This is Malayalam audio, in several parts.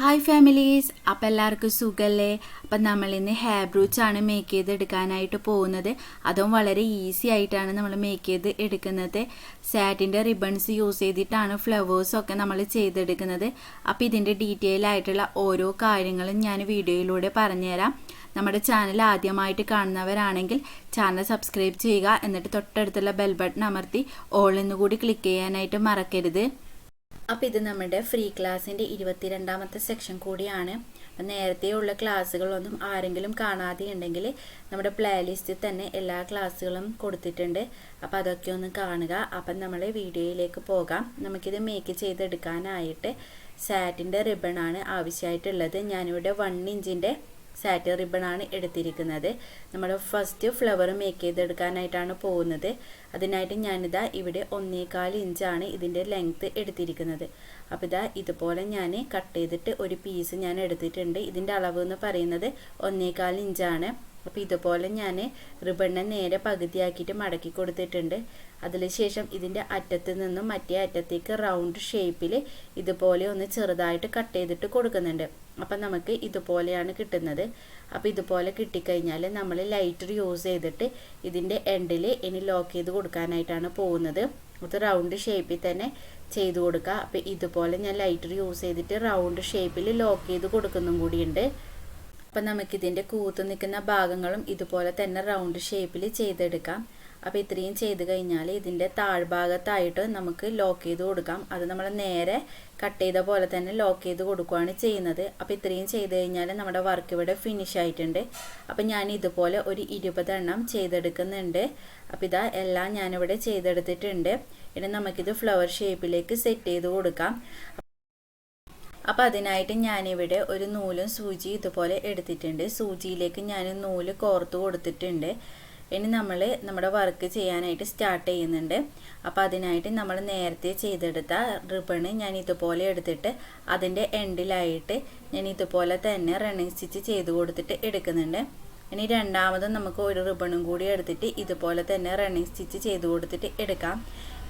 ഹായ് ഫാമിലീസ് അപ്പം എല്ലാവർക്കും സുഖല്ലേ? അപ്പം നമ്മൾ ഇന്ന് ഹെയർ ബ്രൂച്ച് ആണ് മേക്ക് ചെയ്ത് എടുക്കാനായിട്ട് പോകുന്നത്. അതും വളരെ ഈസി ആയിട്ടാണ് നമ്മൾ മേക്ക് ചെയ്ത് എടുക്കുന്നത്. സാറ്റിന്റെ റിബൺസ് യൂസ് ചെയ്തിട്ടാണ് ഫ്ലവേഴ്സൊക്കെ നമ്മൾ ചെയ്തെടുക്കുന്നത്. അപ്പോൾ ഇതിന്റെ ഡീറ്റെയിൽ ആയിട്ടുള്ള ഓരോ കാര്യങ്ങളും ഞാൻ വീഡിയോയിലൂടെ പറഞ്ഞുതരാം. നമ്മുടെ ചാനൽ ആദ്യമായിട്ട് കാണുന്നവരാണെങ്കിൽ ചാനൽ സബ്സ്ക്രൈബ് ചെയ്യുക. എന്നിട്ട് തൊട്ടടുത്തുള്ള ബെൽ ബട്ടൺ അമർത്തി ഓൾ കൂടി ക്ലിക്ക് ചെയ്യാനായിട്ട് മറക്കരുത്. അപ്പോൾ ഇത് നമ്മുടെ ഫ്രീ ക്ലാസ്സിന്റെ ഇരുപത്തിരണ്ടാമത്തെ സെക്ഷൻ കൂടിയാണ്. അപ്പം നേരത്തെയുള്ള ക്ലാസ്സുകളൊന്നും ആരെങ്കിലും കാണാതെ ഉണ്ടെങ്കിൽ നമ്മുടെ പ്ലേലിസ്റ്റിൽ തന്നെ എല്ലാ ക്ലാസ്സുകളും കൊടുത്തിട്ടുണ്ട്. അപ്പോൾ അതൊക്കെ ഒന്ന് കാണുക. അപ്പം നമ്മൾ വീഡിയോയിലേക്ക് പോകാം. നമുക്കിത് മേക്ക് ചെയ്തെടുക്കാനായിട്ട് സാറ്റിന്റെ റിബണാണ് ആവശ്യമായിട്ടുള്ളത്. ഞാനിവിടെ വൺ ഇഞ്ചിന്റെ സാറ്റ് റിബണാണ് എടുത്തിരിക്കുന്നത്. നമ്മൾ ഫസ്റ്റ് ഫ്ലവർ മേക്ക് ചെയ്തെടുക്കാനായിട്ടാണ് പോകുന്നത്. അതിനായിട്ട് ഞാനിതാ ഇവിടെ ഒന്നേകാൽ ഇഞ്ചാണ് ഇതിന്റെ ലെങ്ത്ത് എടുത്തിരിക്കുന്നത്. അപ്പോൾ ഇതാ ഇതുപോലെ ഞാൻ കട്ട് ചെയ്തിട്ട് ഒരു പീസ് ഞാൻ എടുത്തിട്ടുണ്ട്. ഇതിന്റെ അളവ് എന്ന് പറയുന്നത് ഒന്നേകാൽ ഇഞ്ചാണ് അപ്പോൾ ഇതുപോലെ ഞാൻ റിബണിനെ നേരെ പകുതിയാക്കിയിട്ട് മടക്കി കൊടുത്തിട്ടുണ്ട്. അതിനുശേഷം ഇതിന്റെ അറ്റത്ത് നിന്നും മറ്റേ അറ്റത്തേക്ക് റൗണ്ട് ഷേപ്പിൽ ഇതുപോലെ ഒന്ന് ചെറുതായിട്ട് കട്ട് ചെയ്തിട്ട് കൊടുക്കുന്നുണ്ട്. അപ്പം നമുക്ക് ഇതുപോലെയാണ് കിട്ടുന്നത്. അപ്പോൾ ഇതുപോലെ കിട്ടിക്കഴിഞ്ഞാൽ നമ്മൾ ലൈറ്റർ യൂസ് ചെയ്തിട്ട് ഇതിന്റെ എൻഡിൽ ഇനി ലോക്ക് ചെയ്ത് കൊടുക്കാനായിട്ടാണ് പോകുന്നത്. അത് റൗണ്ട് ഷേപ്പിൽ തന്നെ ചെയ്ത് കൊടുക്കുക. അപ്പോൾ ഇതുപോലെ ഞാൻ ലൈറ്റർ യൂസ് ചെയ്തിട്ട് റൗണ്ട് ഷേപ്പിൽ ലോക്ക് ചെയ്ത് കൊടുക്കുന്നതും കൂടിയുണ്ട്. അപ്പം നമുക്കിതിന്റെ കൂത്ത് നിൽക്കുന്ന ഭാഗങ്ങളും ഇതുപോലെ തന്നെ റൗണ്ട് ഷേപ്പിൽ ചെയ്തെടുക്കാം. അപ്പോൾ ഇത്രയും ചെയ്ത് കഴിഞ്ഞാൽ ഇതിന്റെ താഴ്ഭാഗത്തായിട്ട് നമുക്ക് ലോക്ക് ചെയ്ത് കൊടുക്കാം. അത് നമ്മൾ നേരെ കട്ട് ചെയ്ത പോലെ തന്നെ ലോക്ക് ചെയ്ത് കൊടുക്കുകയാണ് ചെയ്യുന്നത്. അപ്പോൾ ഇത്രയും ചെയ്ത് കഴിഞ്ഞാൽ നമ്മുടെ വർക്ക് ഇവിടെ ഫിനിഷ് ആയിട്ടുണ്ട്. അപ്പോൾ ഞാൻ ഇതുപോലെ ഒരു ഇരുപതെണ്ണം ചെയ്തെടുക്കുന്നുണ്ട്. അപ്പോൾ ഇതാ എല്ലാം ഞാനിവിടെ ചെയ്തെടുത്തിട്ടുണ്ട്. ഇനി നമുക്കിത് ഫ്ലവർ ഷേപ്പിലേക്ക് സെറ്റ് ചെയ്ത് കൊടുക്കാം. അപ്പോൾ അതിനായിട്ട് ഞാനിവിടെ ഒരു നൂലും സൂചി ഇതുപോലെ എടുത്തിട്ടുണ്ട്. സൂചിയിലേക്ക് ഞാൻ നൂൽ കോർത്ത് കൊടുത്തിട്ടുണ്ട്. ഇനി നമ്മൾ നമ്മുടെ വർക്ക് ചെയ്യാനായിട്ട് സ്റ്റാർട്ട് ചെയ്യുന്നുണ്ട്. അപ്പോൾ അതിനായിട്ട് നമ്മൾ നേരത്തെ ചെയ്തെടുത്ത റിബണ് ഞാൻ ഇതുപോലെ എടുത്തിട്ട് അതിന്റെ എൻഡിലായിട്ട് ഞാൻ ഇതുപോലെ തന്നെ റണ്ണിങ് സ്റ്റിച്ച് ചെയ്ത് കൊടുത്തിട്ട് എടുക്കുന്നുണ്ട്. ഇനി രണ്ടാമതും നമുക്ക് ഒരു റിബണും കൂടി എടുത്തിട്ട് ഇതുപോലെ തന്നെ റണ്ണിങ് സ്റ്റിച്ച് ചെയ്ത് കൊടുത്തിട്ട് എടുക്കാം.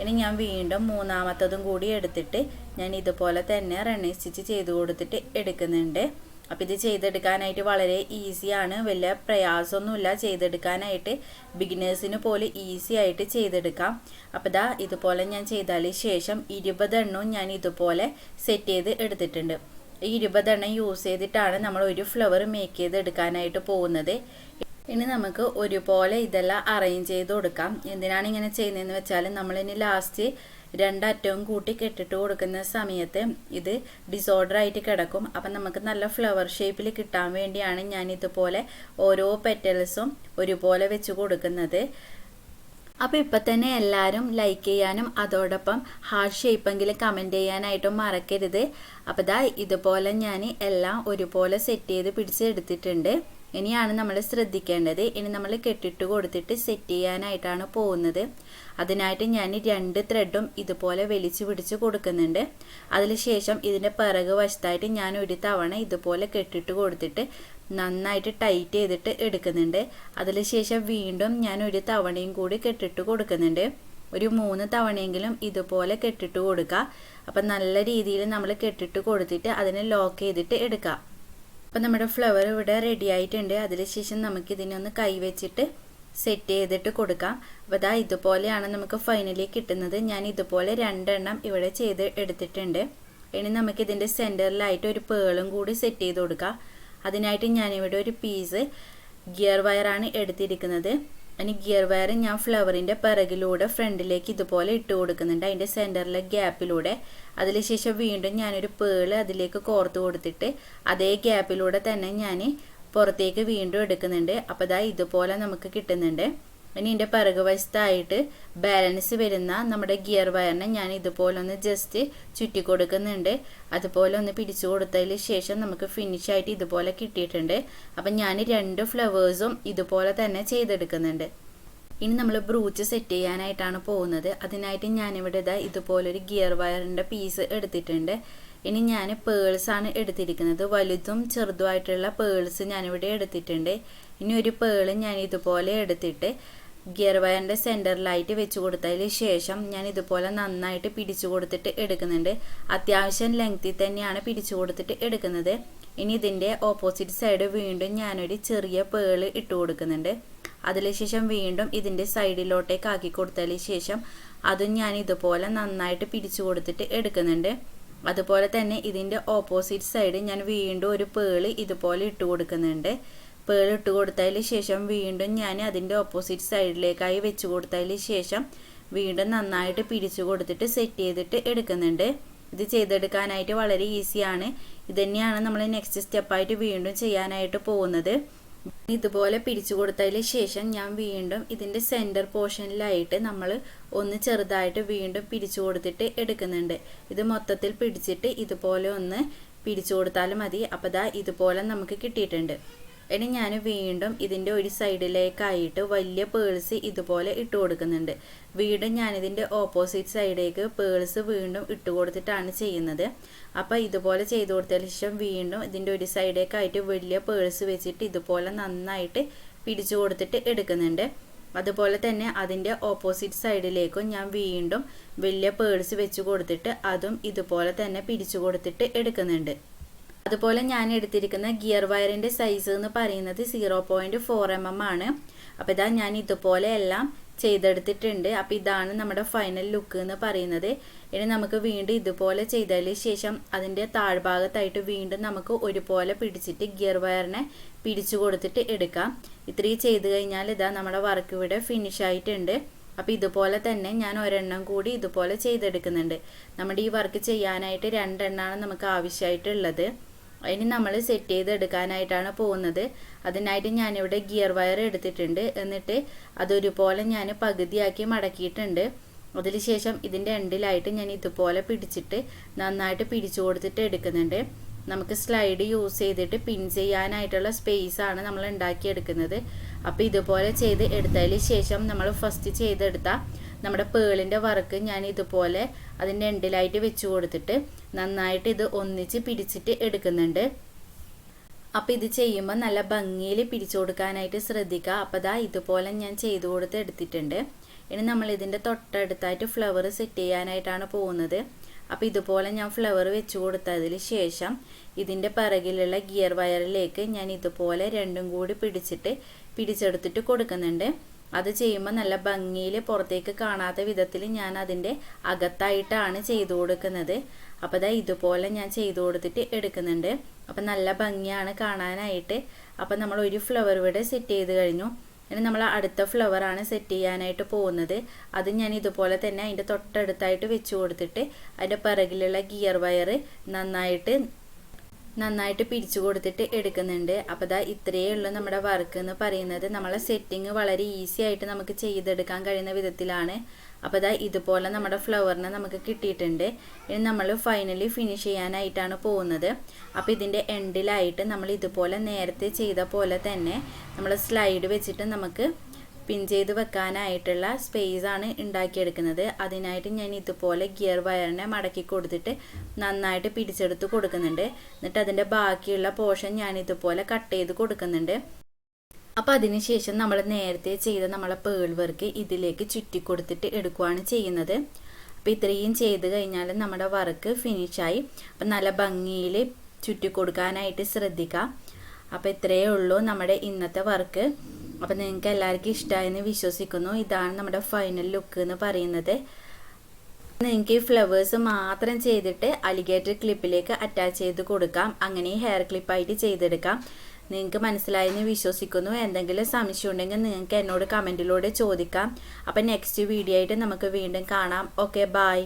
ഇനി ഞാൻ വീണ്ടും മൂന്നാമത്തതും കൂടി എടുത്തിട്ട് ഞാൻ ഇതുപോലെ തന്നെ റണ്ണിങ് സ്റ്റിച്ച് ചെയ്ത് കൊടുത്തിട്ട് എടുക്കുന്നുണ്ട്. അപ്പോൾ ഇത് ചെയ്തെടുക്കാനായിട്ട് വളരെ ഈസിയാണ്. വലിയ പ്രയാസമൊന്നുമില്ല. ചെയ്തെടുക്കാനായിട്ട് ബിഗിനേഴ്സിന് പോലെ ഈസി ആയിട്ട് ചെയ്തെടുക്കാം. അപ്പോൾ ഇതാ ഇതുപോലെ ഞാൻ ചെയ്താൽ ശേഷം ഇരുപതെണ്ണവും ഞാൻ ഇതുപോലെ സെറ്റ് ചെയ്ത് എടുത്തിട്ടുണ്ട്. ഈ ഇരുപതെണ്ണം യൂസ് ചെയ്തിട്ടാണ് നമ്മൾ ഒരു ഫ്ലവർ മേക്ക് ചെയ്ത് എടുക്കാനായിട്ട് പോകുന്നത്. ഇനി നമുക്ക് ഒരുപോലെ ഇതെല്ലാം അറേഞ്ച് ചെയ്ത് കൊടുക്കാം. എന്തിനാണ് ഇങ്ങനെ ചെയ്യുന്നതെന്ന് വെച്ചാൽ നമ്മളിനി ലാസ്റ്റ് രണ്ടറ്റവും കൂട്ടി കെട്ടിട്ട് കൊടുക്കുന്ന സമയത്ത് ഇത് ഡിസോർഡർ ആയിട്ട് കിടക്കും. അപ്പം നമുക്ക് നല്ല ഫ്ലവർ ഷേപ്പിൽ കിട്ടാൻ വേണ്ടിയാണ് ഞാൻ ഇതുപോലെ ഓരോ പെറ്റൽസും ഒരുപോലെ വെച്ച് കൊടുക്കുന്നത്. അപ്പോൾ ഇപ്പം തന്നെ എല്ലാവരും ലൈക്ക് ചെയ്യാനും അതോടൊപ്പം ഹാർട്ട് ഷേപ്പെങ്കിലും കമന്റ് ചെയ്യാനായിട്ടും മറക്കരുത്. അപ്പോൾ ഇതാ ഇതുപോലെ ഞാൻ എല്ലാം ഒരുപോലെ സെറ്റ് ചെയ്ത് പിടിച്ചെടുത്തിട്ടുണ്ട് ഇനിയാണ് നമ്മൾ ശ്രദ്ധിക്കേണ്ടത്. ഇനി നമ്മൾ കെട്ടിട്ട് കൊടുത്തിട്ട് സെറ്റ് ചെയ്യാനായിട്ടാണ് പോകുന്നത്. അതിനായിട്ട് ഞാൻ രണ്ട് ത്രെഡും ഇതുപോലെ വലിച്ചു പിടിച്ച് കൊടുക്കുന്നുണ്ട്. അതിനുശേഷം ഇതിന്റെ പിറക് വശത്തായിട്ട് ഞാൻ ഒരു തവണ ഇതുപോലെ കെട്ടിട്ട് കൊടുത്തിട്ട് നന്നായിട്ട് ടൈറ്റ് ചെയ്തിട്ട് എടുക്കുന്നുണ്ട്. അതിനുശേഷം വീണ്ടും ഞാൻ ഒരു തവണയും കൂടി കെട്ടിട്ട് കൊടുക്കുന്നുണ്ട്. ഒരു മൂന്ന് തവണയെങ്കിലും ഇതുപോലെ കെട്ടിട്ട് കൊടുക്കുക. അപ്പം നല്ല രീതിയിൽ നമ്മൾ കെട്ടിട്ട് കൊടുത്തിട്ട് അതിനെ ലോക്ക് ചെയ്തിട്ട് എടുക്കുക. അപ്പം നമ്മുടെ ഫ്ലവർ ഇവിടെ റെഡി ആയിട്ടുണ്ട്. അതിനുശേഷം നമുക്ക് ഇതിനൊന്ന് കൈവച്ചിട്ട് സെറ്റ് ചെയ്തിട്ട് കൊടുക്കാം. അപ്പോൾ അതാ ഇതുപോലെയാണ് നമുക്ക് ഫൈനലി കിട്ടുന്നത്. ഞാൻ ഇതുപോലെ രണ്ടെണ്ണം ഇവിടെ ചെയ്ത് എടുത്തിട്ടുണ്ട്. ഇനി നമുക്ക് ഇതിന്റെ സെന്ററിലായിട്ട് ഒരു പേളും കൂടി സെറ്റ് ചെയ്ത് കൊടുക്കാം. അതിനായിട്ട് ഞാനിവിടെ ഒരു പീസ് ഗിയർ വയറാണ് എടുത്തിരിക്കുന്നത്. ഇനി ഗിയർ വയർ ഞാൻ ഫ്ലവറിന്റെ പിറകിലൂടെ ഫ്രണ്ടിലേക്ക് ഇതുപോലെ ഇട്ട് കൊടുക്കുന്നുണ്ട്. അതിന്റെ സെന്ററിലെ ഗ്യാപ്പിലൂടെ അതിനുശേഷം വീണ്ടും ഞാനൊരു പേൾ അതിലേക്ക് കോർത്ത് കൊടുത്തിട്ട് അതേ ഗ്യാപ്പിലൂടെ തന്നെ ഞാൻ പുറത്തേക്ക് വീണ്ടും എടുക്കുന്നുണ്ട്. അപ്പോൾ ഇതാ ഇതുപോലെ നമുക്ക് കിട്ടുന്നുണ്ട്. ഇനി ഇതിന്റെ പിറകുവശത്തായിട്ട് ബാലൻസ് വരുന്ന നമ്മുടെ ഗിയർ വയറിനെ ഞാൻ ഇതുപോലെ ഒന്ന് ജസ്റ്റ് ചുറ്റി കൊടുക്കുന്നുണ്ട്. അതുപോലെ ഒന്ന് പിടിച്ചു കൊടുത്തതിന് ശേഷം നമുക്ക് ഫിനിഷ് ആയിട്ട് ഇതുപോലെ കിട്ടിയിട്ടുണ്ട്. അപ്പം ഞാൻ രണ്ട് ഫ്ലവേഴ്സും ഇതുപോലെ തന്നെ ചെയ്തെടുക്കുന്നുണ്ട്. ഇനി നമ്മൾ ബ്രൂച്ച് സെറ്റ് ചെയ്യാനായിട്ടാണ് പോകുന്നത്. അതിനായിട്ട് ഞാനിവിടെ ഇതാ ഇതുപോലൊരു ഗിയർ വയറിന്റെ പീസ് എടുത്തിട്ടുണ്ട്. ഇനി ഞാൻ പേൾസാണ് എടുത്തിരിക്കുന്നത്. വലുതും ചെറുതുമായിട്ടുള്ള പേൾസ് ഞാനിവിടെ എടുത്തിട്ടുണ്ട്. ഇനി ഒരു പേൾ ഞാൻ ഇതുപോലെ എടുത്തിട്ട് ഗിയർ വയറിന്റെ സെന്ററിലായിട്ട് വെച്ച് കൊടുത്തതിന് ശേഷം ഞാൻ ഇതുപോലെ നന്നായിട്ട് പിടിച്ചു കൊടുത്തിട്ട് എടുക്കുന്നുണ്ട്. അത്യാവശ്യം ലെങ്ത്തിൽ തന്നെയാണ് പിടിച്ചു കൊടുത്തിട്ട് എടുക്കുന്നത്. ഇനി ഇതിന്റെ ഓപ്പോസിറ്റ് സൈഡ് വീണ്ടും ഞാനൊരു ചെറിയ പേൾ ഇട്ട് കൊടുക്കുന്നുണ്ട്. അതിനുശേഷം വീണ്ടും ഇതിന്റെ സൈഡിലോട്ടേക്ക് ആക്കി കൊടുത്തതിന് ശേഷം അതും ഞാൻ ഇതുപോലെ നന്നായിട്ട് പിടിച്ചു കൊടുത്തിട്ട് എടുക്കുന്നുണ്ട്. അതുപോലെ തന്നെ ഇതിന്റെ ഓപ്പോസിറ്റ് സൈഡ് ഞാൻ വീണ്ടും ഒരു പേൾ ഇതുപോലെ ഇട്ട് കൊടുക്കുന്നുണ്ട്. പേൾ ഇട്ട് കൊടുത്തതിന് ശേഷം വീണ്ടും ഞാൻ അതിന്റെ ഓപ്പോസിറ്റ് സൈഡിലേക്കായി വെച്ച് കൊടുത്തതിന് ശേഷം വീണ്ടും നന്നായിട്ട് പിരിച്ചു കൊടുത്തിട്ട് സെറ്റ് ചെയ്തിട്ട് എടുക്കുന്നുണ്ട്. ഇത് ചെയ്തെടുക്കാനായിട്ട് വളരെ ഈസിയാണ് ഇത് തന്നെയാണ് നമ്മൾ നെക്സ്റ്റ് സ്റ്റെപ്പായിട്ട് വീണ്ടും ചെയ്യാനായിട്ട് പോകുന്നത്. ഇതുപോലെ പിരിച്ചു കൊടുത്തതിന് ശേഷം ഞാൻ വീണ്ടും ഇതിന്റെ സെന്റർ പോർഷനിലായിട്ട് നമ്മൾ ഒന്ന് ചെറുതായിട്ട് വീണ്ടും പിരിച്ചു കൊടുത്തിട്ട് എടുക്കുന്നുണ്ട്. ഇത് മൊത്തത്തിൽ പിടിച്ചിട്ട് ഇതുപോലെ ഒന്ന് പിരിച്ചു കൊടുത്താലും മതി. അപ്പോൾ ദാ ഇതുപോലെ നമുക്ക് കിട്ടിയിട്ടുണ്ട്. ഇനി ഞാൻ വീണ്ടും ഇതിന്റെ ഒരു സൈഡിലേക്കായിട്ട് വലിയ പേഴ്സ് ഇതുപോലെ ഇട്ട് കൊടുക്കുന്നുണ്ട്. വീണ്ടും ഞാനിതിന്റെ ഓപ്പോസിറ്റ് സൈഡിലേക്ക് പേഴ്സ് വീണ്ടും ഇട്ട് കൊടുത്തിട്ടാണ് ചെയ്യുന്നത്. അപ്പോൾ ഇതുപോലെ ചെയ്ത് കൊടുത്തതിന് ശേഷം വീണ്ടും ഇതിന്റെ ഒരു സൈഡിലേക്കായിട്ട് വലിയ പേഴ്സ് വെച്ചിട്ട് ഇതുപോലെ നന്നായിട്ട് പിടിച്ചു കൊടുത്തിട്ട് എടുക്കുന്നുണ്ട്. അതുപോലെ തന്നെ അതിന്റെ ഓപ്പോസിറ്റ് സൈഡിലേക്കും ഞാൻ വീണ്ടും വലിയ പേഴ്സ് വെച്ച് കൊടുത്തിട്ട് അതും ഇതുപോലെ തന്നെ പിടിച്ചു കൊടുത്തിട്ട് എടുക്കുന്നുണ്ട്. അതുപോലെ ഞാൻ എടുത്തിരിക്കുന്ന ഗിയർ വയറിന്റെ സൈസ് എന്ന് പറയുന്നത് zero point four M M ആണ്. അപ്പോൾ ഇതാ ഞാൻ ഇതുപോലെ എല്ലാം ചെയ്തെടുത്തിട്ടുണ്ട്. അപ്പോൾ ഇതാണ് നമ്മുടെ ഫൈനൽ ലുക്ക് എന്ന് പറയുന്നത്. ഇനി നമുക്ക് വീണ്ടും ഇതുപോലെ ചെയ്തതിന് ശേഷം അതിന്റെ താഴ്ഭാഗത്തായിട്ട് വീണ്ടും നമുക്ക് ഒരുപോലെ പിടിച്ചിട്ട് ഗിയർ വയറിനെ പിടിച്ചു കൊടുത്തിട്ട് എടുക്കാം. ഇത്രയും ചെയ്ത് കഴിഞ്ഞാൽ ഇതാ നമ്മുടെ വർക്ക് ഇവിടെ ഫിനിഷ് ആയിട്ടുണ്ട്. അപ്പോൾ ഇതുപോലെ തന്നെ ഞാൻ ഒരെണ്ണം കൂടി ഇതുപോലെ ചെയ്തെടുക്കുന്നുണ്ട്. നമ്മുടെ ഈ വർക്ക് ചെയ്യാനായിട്ട് രണ്ടെണ്ണമാണ് നമുക്ക് ആവശ്യമായിട്ടുള്ളത്. ഇനി നമ്മൾ സെറ്റ് ചെയ്തെടുക്കാനായിട്ടാണ് പോകുന്നത്. അതിനായിട്ട് ഞാനിവിടെ ഗിയർ വയർ എടുത്തിട്ടുണ്ട്. എന്നിട്ട് അതൊരുപോലെ ഞാൻ പകുതിയാക്കി മടക്കിയിട്ടുണ്ട്. അതിനുശേഷം ഇതിന്റെ എൻഡിലായിട്ട് ഞാൻ ഇതുപോലെ പിടിച്ചിട്ട് നന്നായിട്ട് പിടിച്ചു കൊടുത്തിട്ട് എടുക്കുന്നുണ്ട്. നമുക്ക് സ്ലൈഡ് യൂസ് ചെയ്തിട്ട് പിൻ ചെയ്യാനായിട്ടുള്ള സ്പേസ് ആണ് നമ്മൾ ഉണ്ടാക്കിയെടുക്കുന്നത്. അപ്പോൾ ഇതുപോലെ ചെയ്ത് എടുത്തതിന് ശേഷം നമ്മൾ ഫസ്റ്റ് ചെയ്തെടുത്ത നമ്മുടെ പേളിന്റെ വർക്ക് ഞാൻ ഇതുപോലെ അതിന്റെ എൻഡിലായിട്ട് വെച്ച് കൊടുത്തിട്ട് നന്നായിട്ട് ഇത് ഒന്നിച്ച് പിടിച്ചിട്ട് എടുക്കുന്നുണ്ട്. അപ്പോൾ ഇത് ചെയ്യുമ്പോൾ നല്ല ഭംഗിയിൽ പിടിച്ചു കൊടുക്കാനായിട്ട് ശ്രദ്ധിക്കുക. അപ്പോൾ ദാ ഇതുപോലെ ഞാൻ ചെയ്തു കൊടുത്ത് എടുത്തിട്ടുണ്ട്. ഇനി നമ്മൾ ഇതിന്റെ തൊട്ടടുത്തായിട്ട് ഫ്ലവർ സെറ്റ് ചെയ്യാനായിട്ടാണ് പോകുന്നത്. അപ്പോൾ ഇതുപോലെ ഞാൻ ഫ്ലവർ വെച്ച് കൊടുത്തതിന് ശേഷം ഇതിന്റെ പിറകിലുള്ള ഗിയർ വയറിലേക്ക് ഞാൻ ഇതുപോലെ രണ്ടും കൂടി പിടിച്ചിട്ട് പിടിച്ചെടുത്തിട്ട് കൊടുക്കുന്നുണ്ട്. അത് ചെയ്യുമ്പോൾ നല്ല ഭംഗിയിൽ പുറത്തേക്ക് കാണാത്ത വിധത്തിൽ ഞാൻ അതിന്റെ അകത്തായിട്ടാണ് ചെയ്തു കൊടുക്കുന്നത്. അപ്പോൾ അതാ ഇതുപോലെ ഞാൻ ചെയ്തു കൊടുത്തിട്ട് എടുക്കുന്നുണ്ട്. അപ്പം നല്ല ഭംഗിയാണ് കാണാനായിട്ട്. അപ്പം നമ്മൾ ഒരു ഫ്ലവർ ഇവിടെ സെറ്റ് ചെയ്ത് കഴിഞ്ഞു. ഇനി നമ്മൾ അടുത്ത ഫ്ലവറാണ് സെറ്റ് ചെയ്യാനായിട്ട് പോകുന്നത്. അത് ഞാൻ ഇതുപോലെ തന്നെ അതിന്റെ തൊട്ടടുത്തായിട്ട് വെച്ച് കൊടുത്തിട്ട് അതിന്റെ പിറകിലുള്ള ഗിയർ വയർ നന്നായിട്ട് നന്നായിട്ട് പിരിച്ചു കൊടുത്തിട്ട് എടുക്കുന്നുണ്ട്. അപ്പോൾ ദാ ഇത്രയേ ഉള്ളൂ നമ്മുടെ വർക്ക് എന്ന് പറയുന്നത്. നമ്മളെ സെറ്റിങ് വളരെ ഈസി ആയിട്ട് നമുക്ക് ചെയ്തെടുക്കാൻ കഴിയുന്ന വിധത്തിലാണ്. അപ്പോൾ ദാ ഇതുപോലെ നമ്മുടെ ഫ്ലവറിനെ നമുക്ക് കിട്ടിയിട്ടുണ്ട്. ഇനി നമ്മൾ ഫൈനലി ഫിനിഷ് ചെയ്യാനായിട്ടാണ് പോകുന്നത്. അപ്പോൾ ഇതിന്റെ എൻഡിലായിട്ട് നമ്മൾ ഇതുപോലെ നേരത്തെ ചെയ്ത പോലെ തന്നെ നമ്മൾ സ്ലൈഡ് വെച്ചിട്ട് നമുക്ക് പിൻ ചെയ്ത് വെക്കാനായിട്ടുള്ള സ്പേസ് ആണ് ഉണ്ടാക്കിയെടുക്കുന്നത്. അതിനായിട്ട് ഞാൻ ഇതുപോലെ ഗിയർ വയറിനെ മടക്കി കൊടുത്തിട്ട് നന്നായിട്ട് പിടിച്ചെടുത്ത് കൊടുക്കുന്നുണ്ട്. എന്നിട്ട് അതിന്റെ ബാക്കിയുള്ള പോർഷൻ ഞാൻ ഇതുപോലെ കട്ട് ചെയ്ത് കൊടുക്കുന്നുണ്ട്. അപ്പോൾ അതിനുശേഷം നമ്മൾ നേരത്തെ ചെയ്ത നമ്മളെ പേൾ വർക്ക് ഇതിലേക്ക് ചുറ്റി കൊടുത്തിട്ട് എടുക്കുകയാണ് ചെയ്യുന്നത്. അപ്പോൾ ഇത്രയും ചെയ്ത് കഴിഞ്ഞാൽ നമ്മുടെ വർക്ക് ഫിനിഷായി അപ്പം നല്ല ഭംഗിയിൽ ചുറ്റി കൊടുക്കാനായിട്ട് ശ്രദ്ധിക്കാം. അപ്പോൾ ഇത്രയേ ഉള്ളൂ നമ്മുടെ ഇന്നത്തെ വർക്ക് അപ്പം നിങ്ങൾക്ക് എല്ലാവർക്കും ഇഷ്ടമായെന്ന് വിശ്വസിക്കുന്നു. ഇതാണ് നമ്മുടെ ഫൈനൽ ലുക്ക് എന്ന് പറയുന്നത്. നിങ്ങൾക്ക് ഈ ഫ്ലവേഴ്സ് മാത്രം ചെയ്തിട്ട് അലിഗേറ്റർ ക്ലിപ്പിലേക്ക് അറ്റാച്ച് ചെയ്ത് കൊടുക്കാം. അങ്ങനെ ഹെയർ ക്ലിപ്പായിട്ട് ചെയ്തെടുക്കാം. നിങ്ങൾക്ക് മനസ്സിലായെന്ന് വിശ്വസിക്കുന്നു. എന്തെങ്കിലും സംശയം ഉണ്ടെങ്കിൽ നിങ്ങൾക്ക് എന്നോട് കമന്റിലൂടെ ചോദിക്കാം. അപ്പം നെക്സ്റ്റ് വീഡിയോ ആയിട്ട് നമുക്ക് വീണ്ടും കാണാം. Okay bye